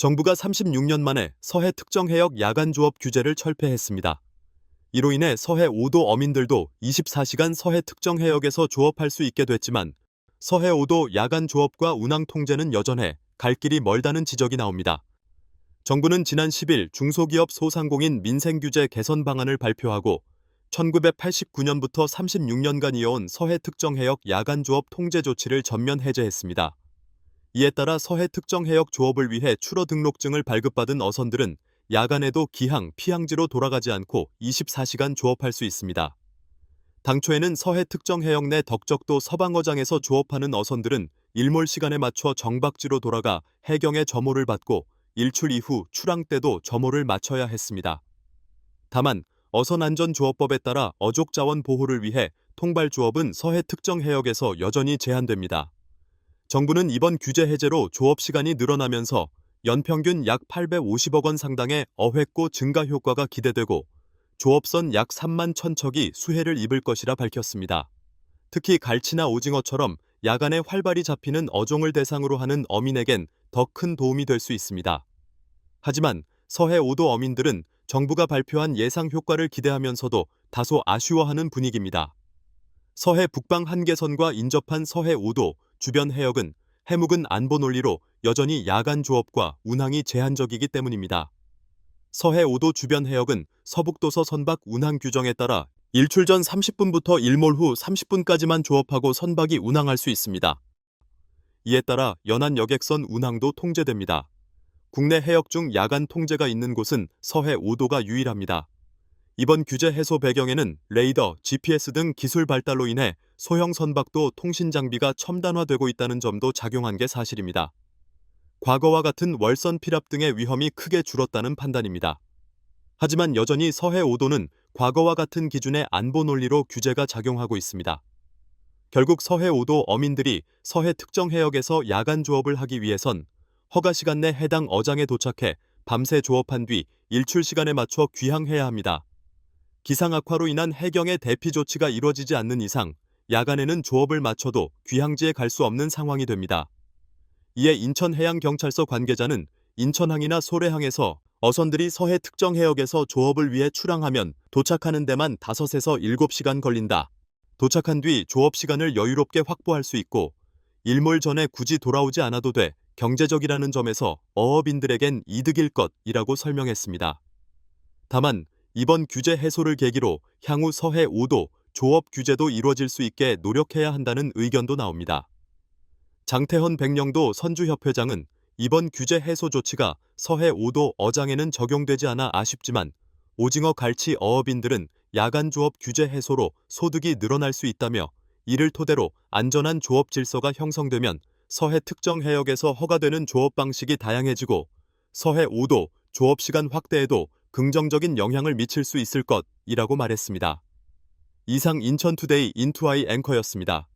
정부가 36년 만에 서해 특정 해역 야간 조업 규제를 철폐했습니다. 이로 인해 서해 5도 어민들도 24시간 서해 특정 해역에서 조업할 수 있게 됐지만 서해 5도 야간 조업과 운항 통제는 여전해 갈 길이 멀다는 지적이 나옵니다. 정부는 지난 10일 중소기업 소상공인 민생규제 개선 방안을 발표하고 1989년부터 36년간 이어온 서해 특정 해역 야간 조업 통제 조치를 전면 해제했습니다. 이에 따라 서해 특정 해역 조업을 위해 출어 등록증을 발급받은 어선들은 야간에도 기항, 피항지로 돌아가지 않고 24시간 조업할 수 있습니다. 당초에는 서해 특정 해역 내 덕적도 서방어장에서 조업하는 어선들은 일몰 시간에 맞춰 정박지로 돌아가 해경의 점호를 받고 일출 이후 출항 때도 점호를 마쳐야 했습니다. 다만 어선안전조업법에 따라 어족 자원 보호를 위해 통발 조업은 서해 특정 해역에서 여전히 제한됩니다. 정부는 이번 규제 해제로 조업 시간이 늘어나면서 연평균 약 850억 원 상당의 어획고 증가 효과가 기대되고 조업선 약 3만 천척이 수혜를 입을 것이라 밝혔습니다. 특히 갈치나 오징어처럼 야간에 활발히 잡히는 어종을 대상으로 하는 어민에겐 더 큰 도움이 될 수 있습니다. 하지만 서해 5도 어민들은 정부가 발표한 예상 효과를 기대하면서도 다소 아쉬워하는 분위기입니다. 서해 북방 한계선과 인접한 서해 5도 주변 해역은 해묵은 안보 논리로 여전히 야간 조업과 운항이 제한적이기 때문입니다. 서해 5도 주변 해역은 서북도서 선박 운항 규정에 따라 일출 전 30분부터 일몰 후 30분까지만 조업하고 선박이 운항할 수 있습니다. 이에 따라 연안 여객선 운항도 통제됩니다. 국내 해역 중 야간 통제가 있는 곳은 서해 5도가 유일합니다. 이번 규제 해소 배경에는 레이더, GPS 등 기술 발달로 인해 소형 선박도 통신 장비가 첨단화되고 있다는 점도 작용한 게 사실입니다. 과거와 같은 월선 피랍 등의 위험이 크게 줄었다는 판단입니다. 하지만 여전히 서해 5도는 과거와 같은 기준의 안보 논리로 규제가 작용하고 있습니다. 결국 서해 5도 어민들이 서해 특정 해역에서 야간 조업을 하기 위해선 허가 시간 내 해당 어장에 도착해 밤새 조업한 뒤 일출 시간에 맞춰 귀향해야 합니다. 기상 악화로 인한 해경의 대피 조치가 이루어지지 않는 이상 야간에는 조업을 마쳐도 귀향지에 갈 수 없는 상황이 됩니다. 이에 인천해양경찰서 관계자는 인천항이나 소래항에서 어선들이 서해 특정 해역에서 조업을 위해 출항하면 도착하는 데만 5에서 7시간 걸린다. 도착한 뒤 조업 시간을 여유롭게 확보할 수 있고 일몰 전에 굳이 돌아오지 않아도 돼 경제적이라는 점에서 어업인들에겐 이득일 것이라고 설명했습니다. 다만 이번 규제 해소를 계기로 향후 서해 5도 조업 규제도 이루어질 수 있게 노력해야 한다는 의견도 나옵니다. 장태헌 백령도 선주협회장은 이번 규제 해소 조치가 서해 5도 어장에는 적용되지 않아 아쉽지만 오징어 갈치 어업인들은 야간 조업 규제 해소로 소득이 늘어날 수 있다며 이를 토대로 안전한 조업 질서가 형성되면 서해 특정 해역에서 허가되는 조업 방식이 다양해지고 서해 5도 조업 시간 확대에도 긍정적인 영향을 미칠 수 있을 것이라고 말했습니다. 이상 인천투데이 인투아이 앵커였습니다.